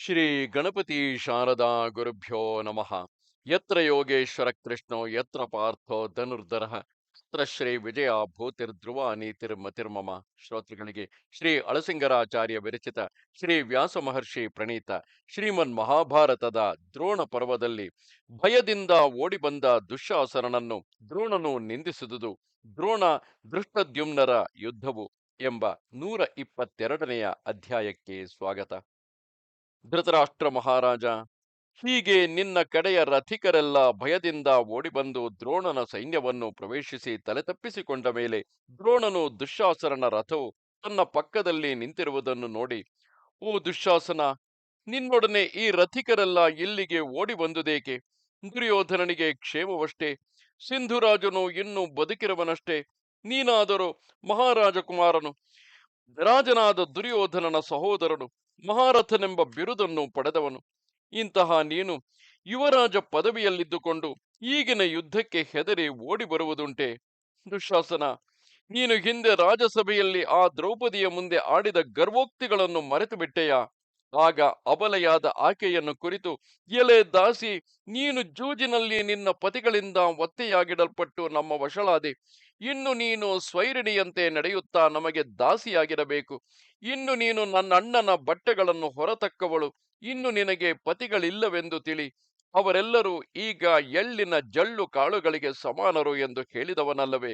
ಶ್ರೀ ಗಣಪತಿ ಶಾರದಾ ಗುರುಭ್ಯೋ ನಮಃ. ಯತ್ರ ಯೋಗೇಶ್ವರ ಕೃಷ್ಣೋ, ಯತ್ರ ಪಾರ್ಥೋ ಧನುರ್ಧರ, ಯತ್ರ ಶ್ರೀ ವಿಜಯ ಭೂತಿರ್ಧ್ರುವ ನೀತಿರ್ಮತಿರ್ಮಮ ಶ್ರೋತೃಗಳಿಗೆ ಶ್ರೀ ಅಳಸಿಂಗರಾಚಾರ್ಯ ವಿರಚಿತ ಶ್ರೀ ವ್ಯಾಸ ಮಹರ್ಷಿ ಪ್ರಣೀತ ಶ್ರೀಮನ್ ಮಹಾಭಾರತದ ದ್ರೋಣ ಪರ್ವದಲ್ಲಿ ಭಯದಿಂದ ಓಡಿ ಬಂದ ದುಶ್ಯಾಸನನನ್ನು ದ್ರೋಣನು ನಿಂದಿಸಿದುದು. ದ್ರೋಣ ದೃಷ್ಟದ್ಯುಮ್ನರ ಯುದ್ಧವು ಎಂಬ ನೂರ ಇಪ್ಪತ್ತೆರಡನೆಯ ಅಧ್ಯಾಯಕ್ಕೆ ಸ್ವಾಗತ. ಧೃತರಾಷ್ಟ್ರ ಮಹಾರಾಜ, ಹೀಗೆ ನಿನ್ನ ಕಡೆಯ ರಥಿಕರೆಲ್ಲ ಭಯದಿಂದ ಓಡಿಬಂದು ದ್ರೋಣನ ಸೈನ್ಯವನ್ನು ಪ್ರವೇಶಿಸಿ ತಲೆತಪ್ಪಿಸಿಕೊಂಡ ಮೇಲೆ ದ್ರೋಣನು ದುಶ್ಯಾಸನ ರಥವು ತನ್ನ ಪಕ್ಕದಲ್ಲಿ ನಿಂತಿರುವುದನ್ನು ನೋಡಿ, ಓ ದುಶ್ಯಾಸನ ನಿನ್ನೊಡನೆ ಈ ರಥಿಕರೆಲ್ಲ ಇಲ್ಲಿಗೆ ಓಡಿ ಬಂದುದೇಕೆ? ದುರ್ಯೋಧನನಿಗೆ ಕ್ಷೇಮವಷ್ಟೇ, ಸಿಂಧುರಾಜನು ಇನ್ನೂ ಬದುಕಿರುವನಷ್ಟೇ, ನೀನಾದರೂ ಮಹಾರಾಜಕುಮಾರನು, ರಾಜನಾದ ದುರ್ಯೋಧನನ ಸಹೋದರನು ಮಹಾರಥನೆಂಬ ಬಿರುದನ್ನು ಪಡೆದವನು. ಇಂತಹ ನೀನು ಯುವರಾಜ ಪದವಿಯಲ್ಲಿದ್ದುಕೊಂಡು ಈಗಿನ ಯುದ್ಧಕ್ಕೆ ಹೆದರಿ ಓಡಿ ಬರುವುದುಂಟೆ ದುಶಾಸನ, ನೀನು ಹಿಂದೆ ರಾಜಸಭೆಯಲ್ಲಿ ಆ ದ್ರೌಪದಿಯ ಮುಂದೆ ಆಡಿದ ಗರ್ವೋಕ್ತಿಗಳನ್ನು ಮರೆತು ಬಿಟ್ಟೆಯಾ ಆಗ ಅಬಲೆಯಾದ ಆಕೆಯನ್ನು ಕುರಿತು, ಎಲೆ ದಾಸಿ, ನೀನು ಜೂಜಿನಲ್ಲಿ ನಿನ್ನ ಪತಿಗಳಿಂದ ಒತ್ತೆಯಾಗಿಡಲ್ಪಟ್ಟು ನಮ್ಮ ವಶಳಾದೆ. ಇನ್ನು ನೀನು ಸ್ವೈರಿಣಿಯಂತೆ ನಡೆಯುತ್ತಾ ನಮಗೆ ದಾಸಿಯಾಗಿರಬೇಕು. ಇನ್ನು ನೀನು ನನ್ನ ಅಣ್ಣನ ಬಟ್ಟೆಗಳನ್ನು ಹೊರತಕ್ಕವಳು. ಇನ್ನು ನಿನಗೆ ಪತಿಗಳಿಲ್ಲವೆಂದು ತಿಳಿ. ಅವರೆಲ್ಲರೂ ಈಗ ಎಳ್ಳಿನ ಜಳ್ಳು ಕಾಳುಗಳಿಗೆ ಸಮಾನರು ಎಂದು ಹೇಳಿದವನಲ್ಲವೇ.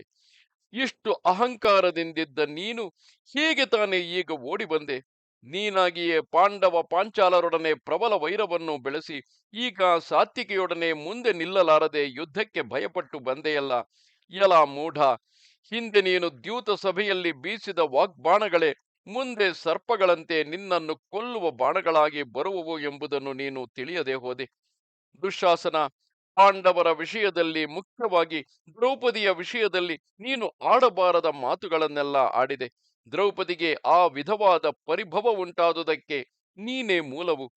ಇಷ್ಟು ಅಹಂಕಾರದಿಂದಿದ್ದ ನೀನು ಹೀಗೆ ತಾನೇ ಈಗ ಓಡಿ ಬಂದೆ ನೀನಾಗಿಯೇ ಪಾಂಡವ ಪಾಂಚಾಲರೊಡನೆ ಪ್ರಬಲ ವೈರವನ್ನು ಬೆಳೆಸಿ, ಈಗ ಸಾತ್ವಿಕೆಯೊಡನೆ ಮುಂದೆ ನಿಲ್ಲಲಾರದೆ ಯುದ್ಧಕ್ಕೆ ಭಯಪಟ್ಟು ಬಂದೆಯಲ್ಲ. ಎಲ ಮೂಢ. ಹಿಂದೆ ನೀನು ದ್ಯೂತ ಸಭೆಯಲ್ಲಿ ಬೀಸಿದ ವಾಗ್ಬಾಣಗಳೇ, ಮುಂದೆ ಸರ್ಪಗಳಂತೆ ನಿನ್ನನ್ನು ಕೊಲ್ಲುವ ಬಾಣಗಳಾಗಿ ಬರುವವು ಎಂಬುದನ್ನು ನೀನು ತಿಳಿಯದೆ ಹೋದೆ. ದುಶಾಸನ, ಪಾಂಡವರ ವಿಷಯದಲ್ಲಿ ಮುಖ್ಯವಾಗಿ ದ್ರೌಪದಿಯ ವಿಷಯದಲ್ಲಿ ನೀನು ಆಡಬಾರದ ಮಾತುಗಳನ್ನೆಲ್ಲ ಆಡಿದೆ. ದ್ರೌಪದಿಗೆ ಆ ವಿಧವಾದ ಪರಿಭವ ಉಂಟಾದುದಕ್ಕೆ ನೀನೇ ಮೂಲವು.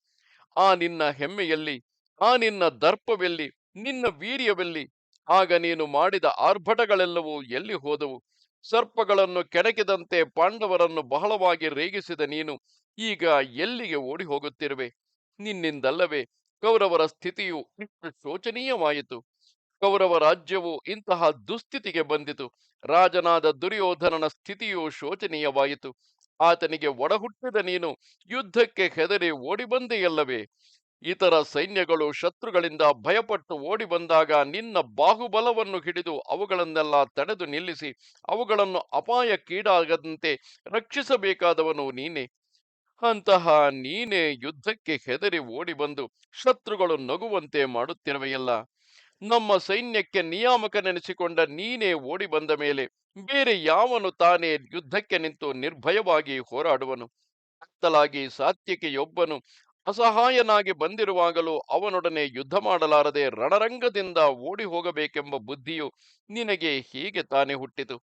ಆ ನಿನ್ನ ಹೆಮ್ಮೆಯಲ್ಲಿ, ಆ ನಿನ್ನ ದರ್ಪವೆಲ್ಲಿ, ನಿನ್ನ ವೀರ್ಯವೆಲ್ಲಿ ಆಗ ನೀನು ಮಾಡಿದ ಆರ್ಭಟಗಳೆಲ್ಲವೂ ಎಲ್ಲಿ ಹೋದವು? ಸರ್ಪಗಳನ್ನು ಕೆಣಕಿದಂತೆ ಪಾಂಡವರನ್ನು ಬಹಳವಾಗಿ ರೇಗಿಸಿದ ನೀನು ಈಗ ಎಲ್ಲಿಗೆ ಓಡಿ ಹೋಗುತ್ತಿರುವೆ ನಿನ್ನಿಂದಲ್ಲವೇ ಕೌರವರ ಸ್ಥಿತಿಯು ಇಷ್ಟು ಶೋಚನೀಯವಾಯಿತು. ಕೌರವ ರಾಜ್ಯವು ಇಂತಹ ದುಸ್ಥಿತಿಗೆ ಬಂದಿತು. ರಾಜನಾದ ದುರ್ಯೋಧನನ ಸ್ಥಿತಿಯು ಶೋಚನೀಯವಾಯಿತು. ಆತನಿಗೆ ಒಡಹುಟ್ಟಿದ ನೀನು ಯುದ್ಧಕ್ಕೆ ಹೆದರಿ ಓಡಿ ಬಂದೆಯಲ್ಲವೇ ಇತರ ಸೈನ್ಯಗಳು ಶತ್ರುಗಳಿಂದ ಭಯಪಟ್ಟು ಓಡಿ ಬಂದಾಗ ನಿನ್ನ ಬಾಹುಬಲವನ್ನು ಹಿಡಿದು ಅವುಗಳನ್ನೆಲ್ಲ ತಡೆದು ನಿಲ್ಲಿಸಿ ಅವುಗಳನ್ನು ಅಪಾಯಕ್ಕೀಡಾಗದಂತೆ ರಕ್ಷಿಸಬೇಕಾದವನು ನೀನೇ. ಅಂತಹ ನೀನೇ ಯುದ್ಧಕ್ಕೆ ಹೆದರಿ ಓಡಿ ಬಂದು ಶತ್ರುಗಳು ನಗುವಂತೆ ಮಾಡುತ್ತಿರುವೆಯಲ್ಲ. ನಮ್ಮ ಸೈನ್ಯಕ್ಕೆ ನಿಯಾಮಕನೆನಿಸಿಕೊಂಡ ನೀನೇ ಓಡಿ ಬಂದ ಮೇಲೆ ಬೇರೆ ಯಾವನು ತಾನೇ ಯುದ್ಧಕ್ಕೆ ನಿಂತು ನಿರ್ಭಯವಾಗಿ ಹೋರಾಡುವನು. ಅತ್ತಲಾಗಿ ಸಾತ್ವಿಕೆಯೊಬ್ಬನು ಅಸಹಾಯನಾಗಿ ಬಂದಿರುವಾಗಲೂ ಅವನೊಡನೆ ಯುದ್ಧ ಮಾಡಲಾರದೆ ರಣರಂಗದಿಂದ ಓಡಿ ಹೋಗಬೇಕೆಂಬ ಬುದ್ಧಿಯು ನಿನಗೆ ಹೀಗೆ ತಾನೇ ಹುಟ್ಟಿತು.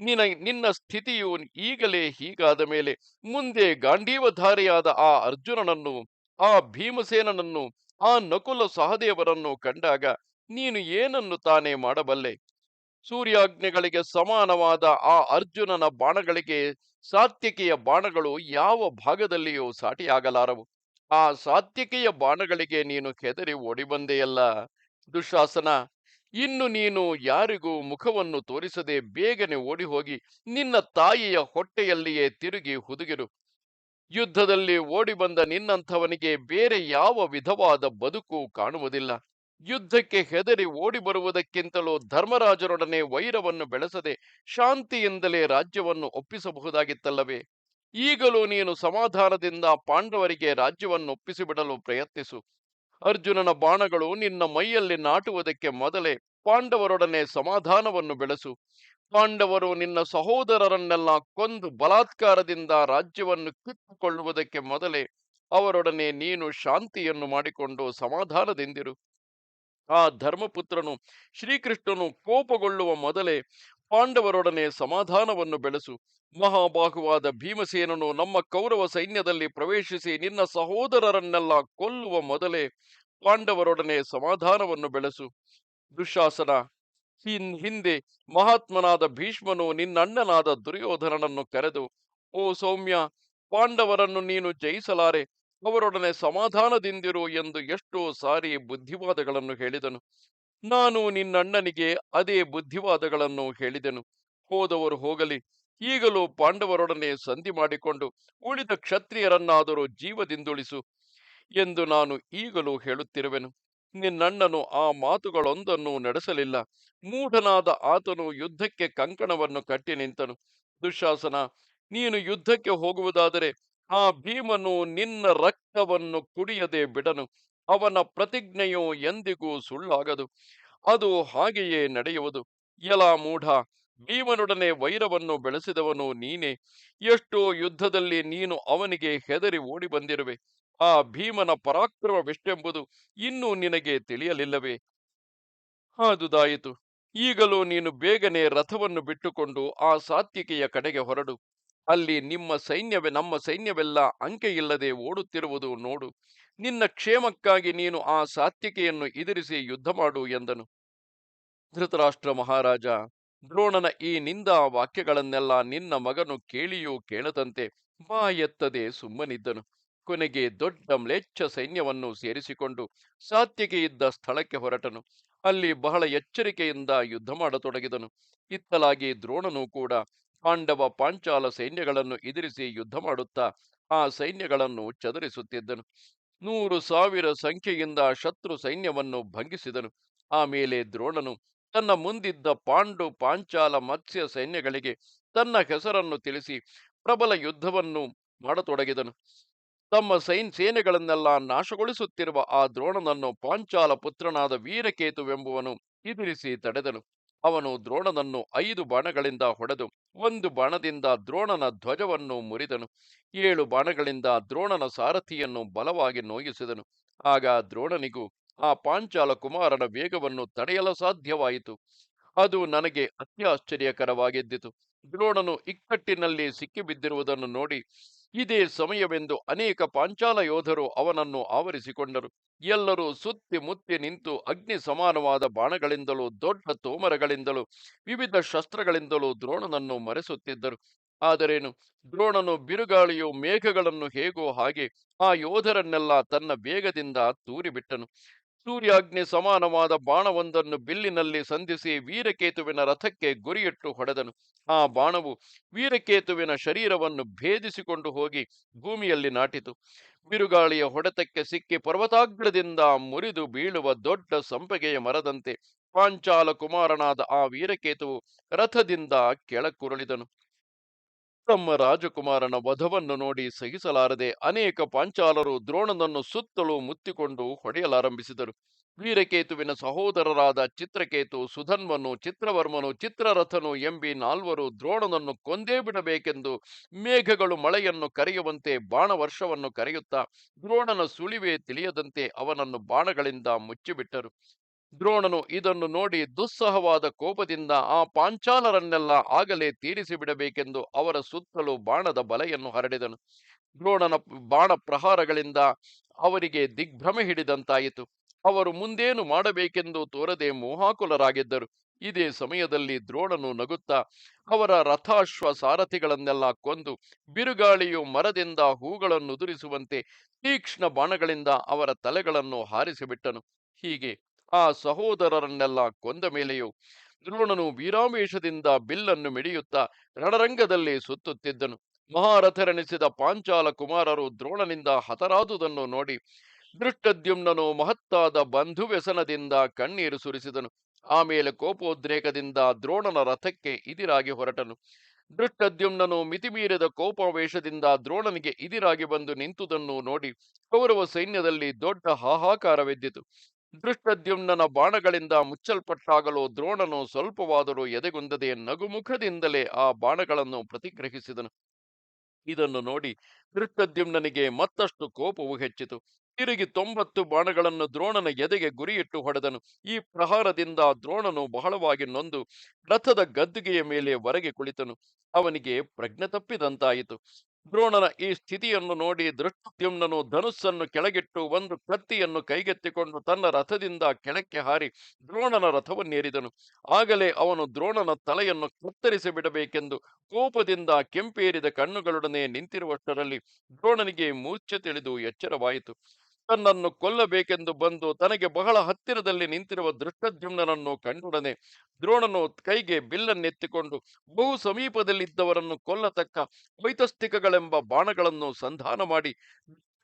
ನಿನ, ನಿನ್ನ ಸ್ಥಿತಿಯು ಈಗಲೇ ಹೀಗಾದ ಮೇಲೆ ಮುಂದೆ ಗಾಂಡೀವಧಾರಿಯಾದ ಆ ಅರ್ಜುನನನ್ನು, ಆ ಭೀಮಸೇನನನ್ನು, ಆ ನಕುಲ ಸಹದೇವರನ್ನು ಕಂಡಾಗ ನೀನು ಏನನ್ನು ತಾನೇ ಮಾಡಬಲ್ಲೆ? ಸೂರ್ಯಾಗ್ನಿಗಳಿಗೆ ಸಮಾನವಾದ ಆ ಅರ್ಜುನನ ಬಾಣಗಳಿಗೆ ಸಾತ್ಯಕೆಯ ಬಾಣಗಳು ಯಾವ ಭಾಗದಲ್ಲಿಯೂ ಸಾಟಿಯಾಗಲಾರವು. ಆ ಸಾತ್ವಿಕೆಯ ಬಾಣಗಳಿಗೆ ನೀನು ಹೆದರಿ ಓಡಿ ಬಂದೆಯಲ್ಲ ದುಶಾಸನ. ಇನ್ನು ನೀನು ಯಾರಿಗೂ ಮುಖವನ್ನು ತೋರಿಸದೆ ಬೇಗನೆ ಓಡಿ ಹೋಗಿ ನಿನ್ನ ತಾಯಿಯ ಹೊಟ್ಟೆಯಲ್ಲಿಯೇ ತಿರುಗಿ ಹುದುಗಿರು. ಯುದ್ಧದಲ್ಲಿ ಓಡಿ ಬಂದ ನಿನ್ನಂಥವನಿಗೆ ಬೇರೆ ಯಾವ ವಿಧವಾದ ಬದುಕು ಕಾಣುವುದಿಲ್ಲ. ಯುದ್ಧಕ್ಕೆ ಹೆದರಿ ಓಡಿ ಬರುವುದಕ್ಕಿಂತಲೂ ಧರ್ಮರಾಜರೊಡನೆ ವೈರವನ್ನು ಬೆಳೆಸದೆ ಶಾಂತಿಯಿಂದಲೇ ರಾಜ್ಯವನ್ನು ಒಪ್ಪಿಸಬಹುದಾಗಿತ್ತಲ್ಲವೇ? ಈಗಲೂ ನೀನು ಸಮಾಧಾನದಿಂದ ಪಾಂಡವರಿಗೆ ರಾಜ್ಯವನ್ನು ಒಪ್ಪಿಸಿಬಿಡಲು ಪ್ರಯತ್ನಿಸು. ಅರ್ಜುನನ ಬಾಣಗಳು ನಿನ್ನ ಮೈಯಲ್ಲಿ ನಾಟುವುದಕ್ಕೆ ಮೊದಲೇ ಪಾಂಡವರೊಡನೆ ಸಮಾಧಾನವನ್ನು ಬೆಳೆಸು. ಪಾಂಡವರು ನಿನ್ನ ಸಹೋದರರನ್ನೆಲ್ಲ ಕೊಂದು ಬಲಾತ್ಕಾರದಿಂದ ರಾಜ್ಯವನ್ನು ಕಿತ್ತುಕೊಳ್ಳುವುದಕ್ಕೆ ಮೊದಲೇ ಅವರೊಡನೆ ನೀನು ಶಾಂತಿಯನ್ನು ಮಾಡಿಕೊಂಡು ಸಮಾಧಾನದಿಂದಿರು. ಆ ಧರ್ಮಪುತ್ರನು ಶ್ರೀಕೃಷ್ಣನು ಕೋಪಗೊಳ್ಳುವ ಮೊದಲೇ ಪಾಂಡವರೊಡನೆ ಸಮಾಧಾನವನ್ನು ಬೆಳೆಸು. ಮಹಾಬಾಹುವಾದ ಭೀಮಸೇನನು ನಮ್ಮ ಕೌರವ ಸೈನ್ಯದಲ್ಲಿ ಪ್ರವೇಶಿಸಿ ನಿನ್ನ ಸಹೋದರರನ್ನೆಲ್ಲ ಕೊಲ್ಲುವ ಮೊದಲೇ ಪಾಂಡವರೊಡನೆ ಸಮಾಧಾನವನ್ನು ಬೆಳೆಸು. ದುಶಾಸನ, ಹಿನ್, ಹಿಂದೆ ಮಹಾತ್ಮನಾದ ಭೀಷ್ಮನು ನಿನ್ನಣ್ಣನಾದ ದುರ್ಯೋಧನನನ್ನು ಕರೆದು, ಓ ಸೌಮ್ಯ, ಪಾಂಡವರನ್ನು ನೀನು ಜಯಿಸಲಾರೆ. ಅವರೊಡನೆ ಸಮಾಧಾನದಿಂದಿರು ಎಂದು ಎಷ್ಟೋ ಸಾರಿ ಬುದ್ಧಿವಾದಗಳನ್ನು ಹೇಳಿದನು. ನಾನು ನಿನ್ನಣ್ಣನಿಗೆ ಅದೇ ಬುದ್ಧಿವಾದಗಳನ್ನು ಹೇಳಿದೆನು. ಹೋದವರು ಹೋಗಲಿ. ಈಗಲೂ ಪಾಂಡವರೊಡನೆ ಸಂಧಿ ಮಾಡಿಕೊಂಡು ಉಳಿದ ಕ್ಷತ್ರಿಯರನ್ನಾದರೂ ಜೀವದಿಂದುಳಿಸು ಎಂದು ನಾನು ಈಗಲೂ ಹೇಳುತ್ತಿರುವೆನು. ನಿನ್ನಣ್ಣನು ಆ ಮಾತುಗಳೊಂದನ್ನು ನಡೆಸಲಿಲ್ಲ. ಮೂಢನಾದ ಆತನು ಯುದ್ಧಕ್ಕೆ ಕಂಕಣವನ್ನು ಕಟ್ಟಿ ನಿಂತನು. ದುಶಾಸನ, ನೀನು ಯುದ್ಧಕ್ಕೆ ಹೋಗುವುದಾದರೆ ಆ ಭೀಮನು ನಿನ್ನ ರಕ್ತವನ್ನು ಕುಡಿಯದೆ ಬಿಡನು. ಅವನ ಪ್ರತಿಜ್ಞೆಯು ಎಂದಿಗೂ ಸುಳ್ಳಾಗದು. ಅದು ಹಾಗೆಯೇ ನಡೆಯುವುದು. ಎಲ ಮೂಢ, ಭೀಮನೊಡನೆ ವೈರವನ್ನು ಬೆಳೆಸಿದವನು ನೀನೇ. ಎಷ್ಟು ಯುದ್ಧದಲ್ಲಿ ನೀನು ಅವನಿಗೆ ಹೆದರಿ ಓಡಿ ಬಂದಿರುವೆ. ಆ ಭೀಮನ ಪರಾಕ್ರಮವೆಷ್ಟೆಂಬುದು ಇನ್ನೂ ನಿನಗೆ ತಿಳಿಯಲಿಲ್ಲವೇ? ಆದುದಾಯಿತು. ಈಗಲೂ ನೀನು ಬೇಗನೆ ರಥವನ್ನು ಬಿಟ್ಟುಕೊಂಡು ಆ ಸಾತ್ವಿಕೆಯ ಕಡೆಗೆ ಹೊರಡು. ಅಲ್ಲಿ ನಿಮ್ಮ ಸೈನ್ಯವೇ, ನಮ್ಮ ಸೈನ್ಯವೆಲ್ಲ ಅಂಕೆಯಿಲ್ಲದೆ ಓಡುತ್ತಿರುವುದು ನೋಡು. ನಿನ್ನ ಕ್ಷೇಮಕ್ಕಾಗಿ ನೀನು ಆ ಸಾತ್ವಿಕೆಯನ್ನು ಎದುರಿಸಿ ಯುದ್ಧ ಮಾಡು ಎಂದನು. ಧೃತರಾಷ್ಟ್ರ ಮಹಾರಾಜ, ದ್ರೋಣನ ಈ ನಿಂದಾ ವಾಕ್ಯಗಳನ್ನೆಲ್ಲ ನಿನ್ನ ಮಗನು ಕೇಳಿಯೂ ಕೇಳದಂತೆ ಬಾ ಎತ್ತದೆ ಸುಮ್ಮನಿದ್ದನು. ಕೊನೆಗೆ ದೊಡ್ಡ ಮ್ಲೇಚ್ಛ ಸೈನ್ಯವನ್ನು ಸೇರಿಸಿಕೊಂಡು ಸಾತ್ಯಕೆ ಇದ್ದ ಸ್ಥಳಕ್ಕೆ ಹೊರಟನು. ಅಲ್ಲಿ ಬಹಳ ಎಚ್ಚರಿಕೆಯಿಂದ ಯುದ್ಧ ಮಾಡತೊಡಗಿದನು. ಇತ್ತಲಾಗಿ ದ್ರೋಣನು ಕೂಡ ಪಾಂಡವ ಪಾಂಚಾಲ ಸೈನ್ಯಗಳನ್ನು ಎದುರಿಸಿ ಯುದ್ಧ ಮಾಡುತ್ತಾ, ಆ ಸೈನ್ಯಗಳನ್ನು ಚದುರಿಸುತ್ತಿದ್ದನು. ನೂರು ಸಾವಿರ ಸಂಖ್ಯೆಯಿಂದ ಶತ್ರು ಸೈನ್ಯವನ್ನು ಭಂಗಿಸಿದನು. ಆಮೇಲೆ ದ್ರೋಣನು ತನ್ನ ಮುಂದಿದ್ದ ಪಾಂಡು ಪಾಂಚಾಲ ಮತ್ಸ್ಯ ಸೈನ್ಯಗಳಿಗೆ ತನ್ನ ಹೆಸರನ್ನು ತಿಳಿಸಿ ಪ್ರಬಲ ಯುದ್ಧವನ್ನು ಮಾಡತೊಡಗಿದನು. ತಮ್ಮ ಸೈನ್, ಸೇನೆಗಳನ್ನೆಲ್ಲ ನಾಶಗೊಳಿಸುತ್ತಿರುವ ಆ ದ್ರೋಣನನ್ನು ಪಾಂಚಾಲ ಪುತ್ರನಾದ ವೀರಕೇತುವೆಂಬುವನು ಎದುರಿಸಿ ತಡೆದನು. ಅವನು ದ್ರೋಣನನ್ನು ಐದು ಬಾಣಗಳಿಂದ ಹೊಡೆದು ಒಂದು ಬಾಣದಿಂದ ದ್ರೋಣನ ಧ್ವಜವನ್ನು ಮುರಿದನು. ಏಳು ಬಾಣಗಳಿಂದ ದ್ರೋಣನ ಸಾರಥಿಯನ್ನು ಬಲವಾಗಿ ನೋಯಿಸಿದನು. ಆಗ ದ್ರೋಣನಿಗೂ ಆ ಪಾಂಚಾಲ ಕುಮಾರನ ವೇಗವನ್ನು ತಡೆಯಲು ಸಾಧ್ಯವಾಯಿತು. ಅದು ನನಗೆ ಅತ್ಯಾಶ್ಚರ್ಯಕರವಾಗಿದ್ದಿತು. ದ್ರೋಣನು ಇಕ್ಕಟ್ಟಿನಲ್ಲಿ ಸಿಕ್ಕಿಬಿದ್ದಿರುವುದನ್ನು ನೋಡಿ ಇದೇ ಸಮಯವೆಂದು ಅನೇಕ ಪಾಂಚಾಲ ಯೋಧರು ಅವನನ್ನು ಆವರಿಸಿಕೊಂಡರು. ಎಲ್ಲರೂ ಸುತ್ತಿ ಮುತ್ತಿ ನಿಂತು ಅಗ್ನಿ ಸಮಾನವಾದ ಬಾಣಗಳಿಂದಲೂ, ದೊಡ್ಡ ತೋಮರಗಳಿಂದಲೂ, ವಿವಿಧ ಶಸ್ತ್ರಗಳಿಂದಲೂ ದ್ರೋಣನನ್ನು ಮರೆಸುತ್ತಿದ್ದರು. ಆದರೇನು? ದ್ರೋಣನು ಬಿರುಗಾಳಿಯು ಮೇಘಗಳನ್ನು ಹೇಗೋ ಹಾಗೆ ಆ ಯೋಧರನ್ನೆಲ್ಲ ತನ್ನ ವೇಗದಿಂದ ತೂರಿಬಿಟ್ಟನು. ಸೂರ್ಯಾಗ್ನಿ ಸಮಾನವಾದ ಬಾಣವೊಂದನ್ನು ಬಿಲ್ಲಿನಲ್ಲಿ ಸಂಧಿಸಿ ವೀರಕೇತುವಿನ ರಥಕ್ಕೆ ಗುರಿಯಿಟ್ಟು ಹೊಡೆದನು. ಆ ಬಾಣವು ವೀರಕೇತುವಿನ ಶರೀರವನ್ನು ಭೇದಿಸಿಕೊಂಡು ಹೋಗಿ ಭೂಮಿಯಲ್ಲಿ ನಾಟಿತು. ಬಿರುಗಾಳಿಯ ಹೊಡೆತಕ್ಕೆ ಸಿಕ್ಕಿ ಪರ್ವತಾಗ್ರದಿಂದ ಮುರಿದು ಬೀಳುವ ದೊಡ್ಡ ಸಂಪಗೆಯ ಮರದಂತೆ ಪಾಂಚಾಲ ಕುಮಾರನಾದ ಆ ವೀರಕೇತುವು ರಥದಿಂದ ಕೆಳಕ್ಕುರುಳಿದನು ತಮ್ಮ ರಾಜಕುಮಾರನ ವಧವನ್ನು ನೋಡಿ ಸಹಿಸಲಾರದೆ ಅನೇಕ ಪಾಂಚಾಲರು ದ್ರೋಣನನ್ನು ಸುತ್ತಲೂ ಮುತ್ತಿಕೊಂಡು ಹೊಡೆಯಲಾರಂಭಿಸಿದರು. ವೀರಕೇತುವಿನ ಸಹೋದರರಾದ ಚಿತ್ರಕೇತು, ಸುಧನ್ವನು, ಚಿತ್ರವರ್ಮನು, ಚಿತ್ರರಥನು ಎಂಬಿ ನಾಲ್ವರು ದ್ರೋಣನನ್ನು ಕೊಂದೇ ಬಿಡಬೇಕೆಂದು ಮೇಘಗಳು ಮಳೆಯನ್ನು ಕರೆಯುವಂತೆ ಬಾಣವರ್ಷವನ್ನು ಕರೆಯುತ್ತಾ ದ್ರೋಣನ ಸುಳಿವೆ ತಿಳಿಯದಂತೆ ಅವನನ್ನು ಬಾಣಗಳಿಂದ ಮುಚ್ಚಿಬಿಟ್ಟರು. ದ್ರೋಣನು ಇದನ್ನು ನೋಡಿ ದುಸ್ಸಹವಾದ ಕೋಪದಿಂದ ಆ ಪಾಂಚಾಲರನ್ನೆಲ್ಲ ಆಗಲೇ ತೀರಿಸಿ ಬಿಡಬೇಕೆಂದು ಅವರ ಸುತ್ತಲೂ ಬಾಣದ ಬಲೆಯನ್ನು ಹರಡಿದನು. ದ್ರೋಣನ ಬಾಣ ಪ್ರಹಾರಗಳಿಂದ ಅವರಿಗೆ ದಿಗ್ಭ್ರಮೆ ಹಿಡಿದಂತಾಯಿತು. ಅವರು ಮುಂದೇನು ಮಾಡಬೇಕೆಂದು ತೋರದೆ ಮೋಹಾಕುಲರಾಗಿದ್ದರು. ಇದೇ ಸಮಯದಲ್ಲಿ ದ್ರೋಣನು ನಗುತ್ತಾ ಅವರ ರಥಾಶ್ವ ಸಾರಥಿಗಳನ್ನೆಲ್ಲ ಕೊಂದು ಬಿರುಗಾಳಿಯು ಮರದಿಂದ ಹೂಗಳನ್ನು ಉದುರಿಸುವಂತೆ ತೀಕ್ಷ್ಣ ಬಾಣಗಳಿಂದ ಅವರ ತಲೆಗಳನ್ನು ಹಾರಿಸಿಬಿಟ್ಟನು. ಹೀಗೆ ಆ ಸಹೋದರರನ್ನೆಲ್ಲ ಕೊಂದ ಮೇಲೆಯೂ ದ್ರೋಣನು ವೀರಾಮೇಶದಿಂದ ಬಿಲ್ಲನ್ನು ಮಿಡಿಯುತ್ತಾ ರಣರಂಗದಲ್ಲಿ ಸುತ್ತುತ್ತಿದ್ದನು. ಮಹಾರಥರೆನಿಸಿದ ಪಾಂಚಾಲ ಕುಮಾರರು ದ್ರೋಣನಿಂದ ಹತರಾದುದನ್ನು ನೋಡಿ ದೃಷ್ಟದ್ಯುಮ್ನನು ಮಹತ್ತಾದ ಬಂಧುವ್ಯಸನದಿಂದ ಕಣ್ಣೀರು ಸುರಿಸಿದನು. ಆಮೇಲೆ ಕೋಪೋದ್ರೇಕದಿಂದ ದ್ರೋಣನ ರಥಕ್ಕೆ ಇದಿರಾಗಿ ಹೊರಟನು. ದೃಷ್ಟದ್ಯುಮ್ನನು ಮಿತಿಮೀರಿದ ಕೋಪಾವೇಶದಿಂದ ದ್ರೋಣನಿಗೆ ಇದಿರಾಗಿ ಬಂದು ನಿಂತುದನ್ನು ನೋಡಿ ಕೌರವ ಸೈನ್ಯದಲ್ಲಿ ದೊಡ್ಡ ಹಾಹಾಕಾರವೆದ್ದಿತು. ದೃಷ್ಟದ್ಯುಮ್ನನ ಬಾಣಗಳಿಂದ ಮುಚ್ಚಲ್ಪಟ್ಟಾಗಲೂ ದ್ರೋಣನು ಸ್ವಲ್ಪವಾದರೂ ಎದೆಗುಂದದೆ ನಗುಮುಖದಿಂದಲೇ ಆ ಬಾಣಗಳನ್ನು ಪ್ರತಿಗ್ರಹಿಸಿದನು. ಇದನ್ನು ನೋಡಿ ದೃಷ್ಟದ್ಯುಮ್ನನಿಗೆ ಮತ್ತಷ್ಟು ಕೋಪವು ಹೆಚ್ಚಿತು. ತಿರುಗಿ ತೊಂಬತ್ತು ಬಾಣಗಳನ್ನು ದ್ರೋಣನ ಎದೆಗೆ ಗುರಿಯಿಟ್ಟು ಹೊಡೆದನು. ಈ ಪ್ರಹಾರದಿಂದ ದ್ರೋಣನು ಬಹಳವಾಗಿ ನೊಂದು ರಥದ ಗದ್ದುಗೆಯ ಮೇಲೆ ಹೊರಗೆ ಕುಳಿತನು. ಅವನಿಗೆ ಪ್ರಜ್ಞೆ ತಪ್ಪಿದಂತಾಯಿತು. ದ್ರೋಣನ ಈ ಸ್ಥಿತಿಯನ್ನು ನೋಡಿ ದೃಷ್ಟದ್ಯುಮ್ನನು ಧನುಸ್ಸನ್ನು ಕೆಳಗಿಟ್ಟು ಒಂದು ಕತ್ತಿಯನ್ನು ಕೈಗೆತ್ತಿಕೊಂಡು ತನ್ನ ರಥದಿಂದ ಕೆಳಕ್ಕೆ ಹಾರಿ ದ್ರೋಣನ ರಥವನ್ನೇರಿದನು. ಆಗಲೇ ಅವನು ದ್ರೋಣನ ತಲೆಯನ್ನು ಕತ್ತರಿಸಿ ಬಿಡಬೇಕೆಂದು ಕೋಪದಿಂದ ಕೆಂಪೇರಿದ ಕಣ್ಣುಗಳೊಡನೆ ನಿಂತಿರುವಷ್ಟರಲ್ಲಿ ದ್ರೋಣನಿಗೆ ಮೂರ್ಛೆ ತಿಳಿದು ಎಚ್ಚರವಾಯಿತು. ತನ್ನನ್ನು ಕೊಲ್ಲಬೇಕೆಂದು ಬಂದು ತನಗೆ ಬಹಳ ಹತ್ತಿರದಲ್ಲಿ ನಿಂತಿರುವ ದೃಷ್ಟದ್ಯುಮ್ನನನ್ನು ಕಂಡೊಡನೆ ದ್ರೋಣನು ಕೈಗೆ ಬಿಲ್ಲನ್ನೆತ್ತಿಕೊಂಡು ಬಹು ಸಮೀಪದಲ್ಲಿದ್ದವರನ್ನು ಕೊಲ್ಲತಕ್ಕ ವೈತಸ್ತಿಕಗಳೆಂಬ ಬಾಣಗಳನ್ನು ಸಂಧಾನ ಮಾಡಿ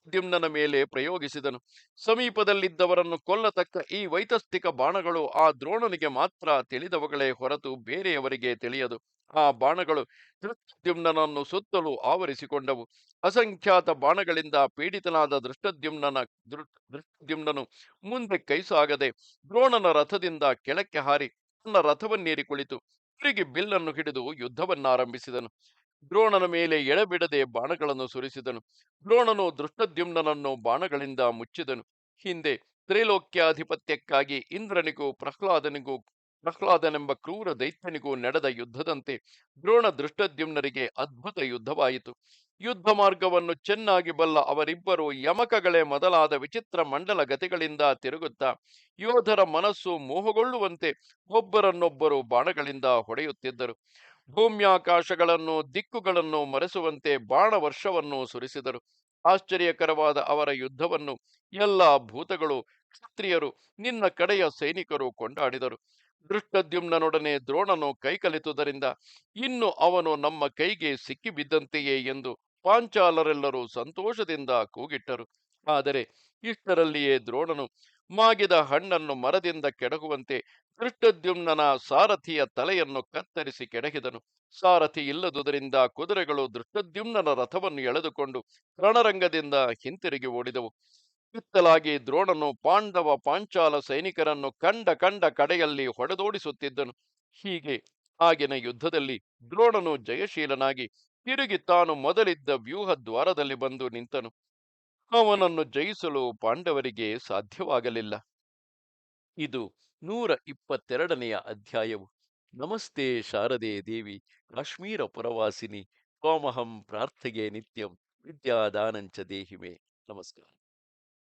ದ್ಯುಮ್ನನ ಮೇಲೆ ಪ್ರಯೋಗಿಸಿದನು. ಸಮೀಪದಲ್ಲಿದ್ದವರನ್ನು ಕೊಲ್ಲತಕ್ಕ ಈ ವೈತಸ್ತಿಕ ಬಾಣಗಳು ಆ ದ್ರೋಣನಿಗೆ ಮಾತ್ರ ತಿಳಿದವಗಳೇ ಹೊರತು ಬೇರೆಯವರಿಗೆ ತಿಳಿಯದು. ಆ ಬಾಣಗಳು ದೃಷ್ಟದ್ಯುಮ್ನನನ್ನು ಸುತ್ತಲೂ ಆವರಿಸಿಕೊಂಡವು. ಅಸಂಖ್ಯಾತ ಬಾಣಗಳಿಂದ ಪೀಡಿತನಾದ ದೃಷ್ಟದ್ಯುಮ್ನನ ದೃಷ್ಟದ್ಯುಮ್ನನು ಮುಂದೆ ಕೈಸಾಗದೆ ದ್ರೋಣನ ರಥದಿಂದ ಕೆಳಕ್ಕೆ ಹಾರಿ ತನ್ನ ರಥವನ್ನೇರಿ ಕುಳಿತು ಬಿಲ್ಲನ್ನು ಹಿಡಿದು ಯುದ್ಧವನ್ನಾರಂಭಿಸಿದನು. ದ್ರೋಣನ ಮೇಲೆ ಎಳೆಬಿಡದೆ ಬಾಣಗಳನ್ನು ಸುರಿಸಿದನು. ದ್ರೋಣನು ದೃಷ್ಟದ್ಯುಮ್ನನನ್ನು ಬಾಣಗಳಿಂದ ಮುಚ್ಚಿದನು. ಹಿಂದೆ ತ್ರೈಲೋಕ್ಯಾಧಿಪತ್ಯಕ್ಕಾಗಿ ಇಂದ್ರನಿಗೂ ಪ್ರಹ್ಲಾದನಿಗೂ, ಪ್ರಹ್ಲಾದನೆಂಬ ಕ್ರೂರ ದೈತ್ಯನಿಗೂ ನಡೆದ ಯುದ್ಧದಂತೆ ದ್ರೋಣ ದೃಷ್ಟದ್ಯುಮ್ನರಿಗೆ ಅದ್ಭುತ ಯುದ್ಧವಾಯಿತು. ಯುದ್ಧ ಮಾರ್ಗವನ್ನು ಚೆನ್ನಾಗಿ ಬಲ್ಲ ಅವರಿಬ್ಬರು ಯಮಕಗಳೇ ಮೊದಲಾದ ವಿಚಿತ್ರ ಮಂಡಲ ಗತಿಗಳಿಂದ ತಿರುಗುತ್ತಾ, ಯೋಧರ ಮನಸ್ಸು ಮೋಹಗೊಳ್ಳುವಂತೆ ಒಬ್ಬರನ್ನೊಬ್ಬರು ಬಾಣಗಳಿಂದ ಹೊಡೆಯುತ್ತಿದ್ದರು. ಭೂಮ್ಯಾಕಾಶಗಳನ್ನು, ದಿಕ್ಕುಗಳನ್ನು ಮರೆಸುವಂತೆ ಬಾಣ ವರ್ಷವನ್ನು ಸುರಿಸಿದರು. ಆಶ್ಚರ್ಯಕರವಾದ ಅವರ ಯುದ್ಧವನ್ನು ಎಲ್ಲ ಭೂತಗಳು, ಕ್ಷತ್ರಿಯರು, ನಿನ್ನ ಕಡೆಯ ಸೈನಿಕರು ಕೊಂಡಾಡಿದರು. ದೃಷ್ಟದ್ಯುಮ್ನನೊಡನೆ ದ್ರೋಣನು ಕೈಕಲಿತುದರಿಂದ ಇನ್ನು ಅವನು ನಮ್ಮ ಕೈಗೆ ಸಿಕ್ಕಿಬಿದ್ದಂತೆಯೇ ಎಂದು ಪಾಂಚಾಲರೆಲ್ಲರೂ ಸಂತೋಷದಿಂದ ಕೂಗಿಟ್ಟರು. ಆದರೆ ಇಷ್ಟರಲ್ಲಿಯೇ ದ್ರೋಣನು ಮಾಗಿದ ಹಣ್ಣನ್ನು ಮರದಿಂದ ಕೆಡಗುವಂತೆ ದೃಷ್ಟದ್ಯುಮ್ನ ಸಾರಥಿಯ ತಲೆಯನ್ನು ಕತ್ತರಿಸಿ ಕೆಡಗಿದನು ಸಾರಥಿ ಇಲ್ಲದುದರಿಂದ ಕುದುರೆಗಳು ದೃಷ್ಟದ್ಯುಮ್ನನ ರಥವನ್ನು ಎಳೆದುಕೊಂಡು ರಣರಂಗದಿಂದ ಹಿಂತಿರುಗಿ ಓಡಿದವು. ಕಿತ್ತಲಾಗಿ ದ್ರೋಣನು ಪಾಂಡವ ಪಾಂಚಾಲ ಸೈನಿಕರನ್ನು ಕಂಡ ಕಂಡ ಕಡೆಯಲ್ಲಿ ಹೊಡೆದೋಡಿಸುತ್ತಿದ್ದನು. ಹೀಗೆ ಆಗಿನ ಯುದ್ಧದಲ್ಲಿ ದ್ರೋಣನು ಜಯಶೀಲನಾಗಿ ತಿರುಗಿ ತಾನು ಮೊದಲಿದ್ದ ವ್ಯೂಹ ದ್ವಾರದಲ್ಲಿ ಬಂದು ನಿಂತನು. ಅವನನ್ನು ಜಯಿಸಲು ಪಾಂಡವರಿಗೆ ಸಾಧ್ಯವಾಗಲಿಲ್ಲ. ಇದು ನೂರ ಇಪ್ಪತ್ತೆರಡನೆಯ ಅಧ್ಯಾಯವು. ನಮಸ್ತೆ ಶಾರದೆ ದೇವಿ, ಕಾಶ್ಮೀರ ಪುರವಾಸಿನಿ, ಕೋಮಹಂ ಪ್ರಾರ್ಥೆಗೆ ನಿತ್ಯಂ ವಿದ್ಯಾದಾನಂಚ ದೇಹಿಮೆ. ನಮಸ್ಕಾರ.